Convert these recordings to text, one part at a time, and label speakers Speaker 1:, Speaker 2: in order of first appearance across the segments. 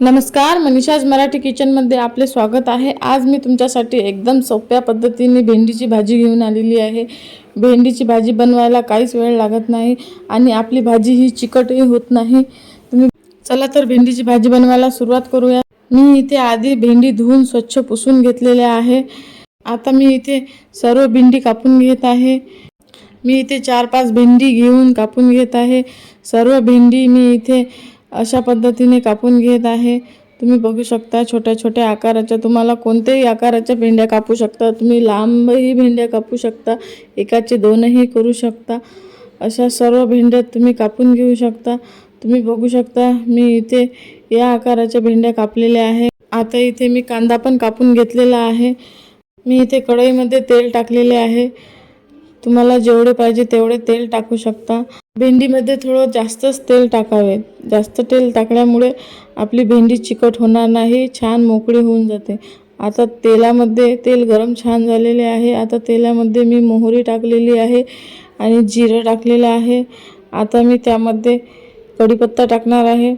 Speaker 1: नमस्कार मनीषाज मराठी किचनमध्ये आपले स्वागत आहे. आज मी तुमच्यासाठी एकदम सोप्या पद्धतीने भेंडीची भाजी घेऊन आलेली आहे. भेंडीची भाजी बनवायला काहीच वेळ लागत नाही आणि आपली भाजी ही चिकटही होत नाही. तुम्ही चला तर भेंडीची भाजी बनवायला सुरुवात करूया. मी इथे आधी भेंडी धुवून स्वच्छ पुसून घेतलेल्या आहे. आता मी इथे सर्व भेंडी कापून घेत आहे. मी इथे चार पाच भेंडी घेऊन कापून घेत आहे. सर्व भेंडी मी इथे अशा पद्धतीने कापून घेत आहे. तुम्ही बघू शकता छोट्या छोट्या आकाराच्या तुम्हाला कोणत्याही आकाराच्या भेंड्या कापू शकता. तुम्ही लांबही भेंड्या कापू शकता एकाचे दोनही करू शकता. अशा सर्व भेंड्या तुम्ही कापून घेऊ शकता. तुम्ही बघू शकता मी इथे या आकाराच्या भेंड्या कापलेल्या आहे आता इथे मी कांदा पण कापून घेतलेला आहे. मी इथे कढईमध्ये तेल टाकलेले आहे. तुम्हाला जेवढे पाहिजे तेवढे तेल टाकू शकता. भेंडीमध्ये थोडं जास्तच तेल टाकावे. जास्त तेल टाकल्यामुळे आपली भेंडी चिकट होणार नाही छान मोकळी होऊन जाते. आता तेलामध्ये तेल गरम छान झालेले आहे. आता तेलामध्ये मी मोहरी टाकलेली आहे आणि जिरं टाकलेलं आहे. आता मी त्यामध्ये कढीपत्ता टाकणार आहे.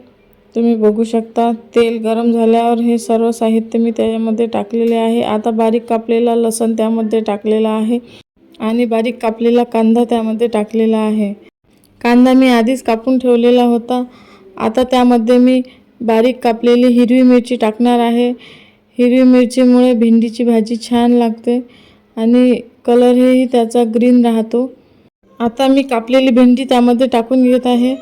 Speaker 1: तुम्ही बघू शकता तेल गरम झाल्यावर हे सर्व साहित्य मी त्याच्यामध्ये टाकलेले आहे. आता बारीक कापलेला लसण त्यामध्ये टाकलेला आहे. आणि बारीक कापलेला कांदा त्यामध्ये टाकलेला आहे. कांदा मी आधीच कापून ठेवलेला होता. आता त्यामध्ये मी बारीक कापलेली हिरवी मिरची टाकणार आहे. हिरवी मिरचीमुळे भेंडीची भाजी छान लागते आणि कलरही त्याचा ग्रीन राहतो. आता मी कापलेली भेंडी त्यामध्ये टाकून घेत आहे.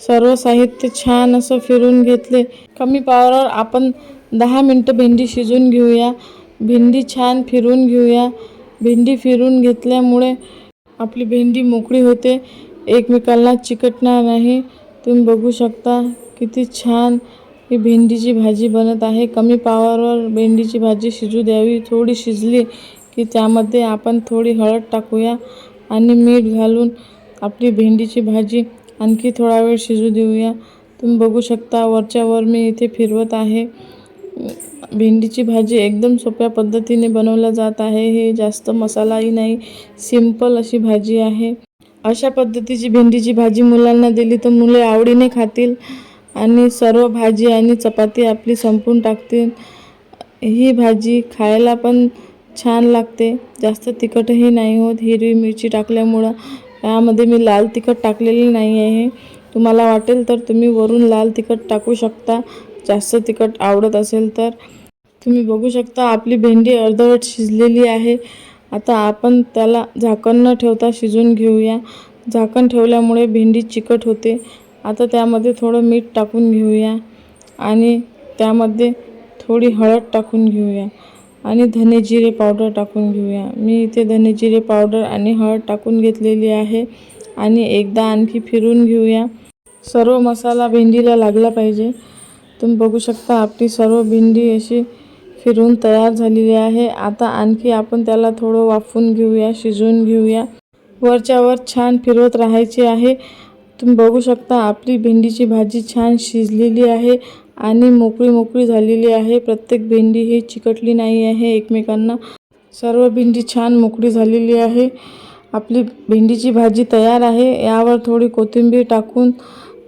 Speaker 1: सर्व साहित्य छान असं फिरून घेतले. कमी पावरावर आपण दहा मिनटं भेंडी शिजून घेऊया. भेंडी छान फिरून घेऊया. भेंडी फिरून घेतल्यामुळे आपली भेंडी मोकळी होते. एकमेकांना चिकटणार नाही. तुम्ही बघू शकता किती छान ही भेंडीची भाजी बनत आहे. कमी पावरवर भेंडीची भाजी शिजू द्यावी. थोडी शिजली की त्यामध्ये आपण थोडी हळद टाकूया आणि मीठ घालून आपली भेंडीची भाजी आणखी थोडा वेळ शिजू देऊया. तुम्ही बघू शकता वरच्यावर मी इथे फिरवत आहे. भेंडीची भाजी एकदम सोप्या पद्धतीने बनवल्या जात आहे. हे जास्त मसालाही नाही सिंपल अशी भाजी आहे. अशा पद्धतीची भेंडीची भाजी मुलांना दिली तर मुले आवडीने खातील आणि सर्व भाजी आणि चपाती आपली संपून टाकतील. ही भाजी खायला पण छान लागते. जास्त तिखटही नाही होत. हिरवी मिरची टाकल्यामुळं यामध्ये मी लाल तिखट टाकलेली नाही आहे. तुम्हाला वाटेल तर तुम्ही वरून लाल तिखट टाकू शकता. जास्त तिखट आवडत असेल तर. तुम्ही बघू शकता आपली भेंडी अर्धवट शिजलेली आहे. आता आपण त्याला झाकण न ठेवता शिजून घेऊया. झाकण ठेवल्यामुळे भेंडी चिकट होते. आता त्यामध्ये थोडं मीठ टाकून घेऊया आणि त्यामध्ये थोडी हळद टाकून घेऊया आणि धने जिरे पावडर टाकून घेऊया. मी इथे धने जिरे पावडर आणि हळद टाकून घेतलेली आहे आणि एकदा आणखी फिरून घेऊया. सर्व मसाला भेंडीला लागला पाहिजे. तुम्ही बघू शकता आपली सर्व भेंडी अशी फिरून तयार झालेली आहे. आता आणखी आपण त्याला थोडं वाफवून घेऊया शिजवून घेऊया. वरच्यावर छान फिरवत राहायचे आहे. तुम्ही बघू शकता आपली भेंडीची भाजी छान शिजलेली आहे आणि मोकळी मोकळी झालेली आहे. प्रत्येक भेंडी ही चिकटली नाही आहे एकमेकांना. सर्व भेंडी छान मोकळी झालेली आहे. आपली भेंडीची भाजी तयार आहे. यावर थोडी कोथिंबीर टाकून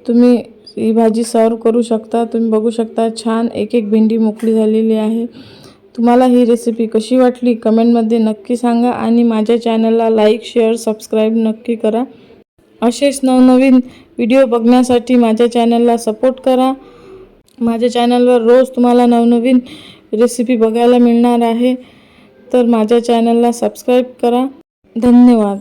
Speaker 1: तुम्ही ही भाजी सर्व करू शकता. तुम्ही बघू शकता छान एक एक भेंडी मोकळी झालेली आहे. तुम्हाला ही रेसिपी कशी वाटली कमेंटमध्ये नक्की सांगा आणि माझ्या चॅनलला लाईक शेअर सबस्क्राईब नक्की करा. असेच नवनवीन व्हिडिओ बघण्यासाठी माझ्या चॅनलला सपोर्ट करा. माझ्या चॅनलवर रोज तुम्हाला नवनवीन रेसिपी बघायला मिळणार आहे. तर माझ्या चॅनलला सबस्क्राईब करा. धन्यवाद.